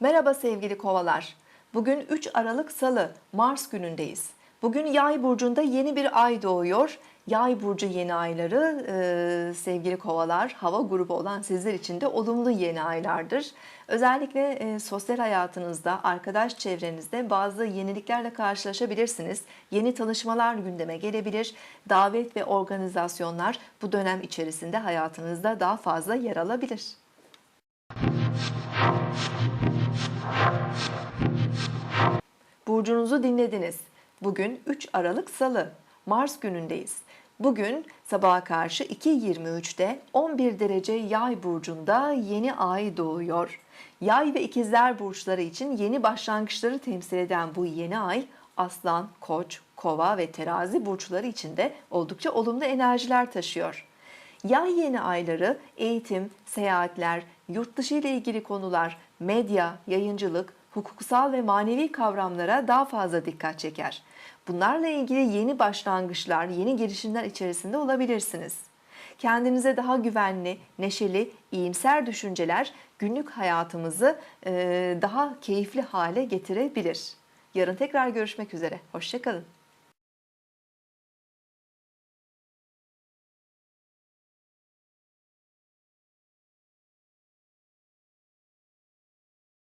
Merhaba sevgili kovalar. Bugün 3 Aralık Salı, Mars günündeyiz. Bugün Yay burcunda yeni bir ay doğuyor. Yay burcu yeni ayları e, sevgili kovalar, hava grubu olan sizler için de olumlu yeni aylardır. Özellikle e, sosyal hayatınızda, arkadaş çevrenizde bazı yeniliklerle karşılaşabilirsiniz. Yeni tanışmalar gündeme gelebilir. Davet ve organizasyonlar bu dönem içerisinde hayatınızda daha fazla yer alabilir. Burcunuzu dinlediniz. Bugün 3 Aralık Salı, Mars günündeyiz. Bugün sabaha karşı 2.23'te 11 derece yay burcunda yeni ay doğuyor. Yay ve ikizler burçları için yeni başlangıçları temsil eden bu yeni ay aslan, koç, kova ve terazi burçları için de oldukça olumlu enerjiler taşıyor. Yay yeni ayları eğitim, seyahatler, yurt dışı ile ilgili konular, medya, yayıncılık, hukuksal ve manevi kavramlara daha fazla dikkat çeker. Bunlarla ilgili yeni başlangıçlar, yeni girişimler içerisinde olabilirsiniz. Kendinize daha güvenli, neşeli, iyimser düşünceler günlük hayatımızı daha keyifli hale getirebilir. Yarın tekrar görüşmek üzere. Hoşçakalın.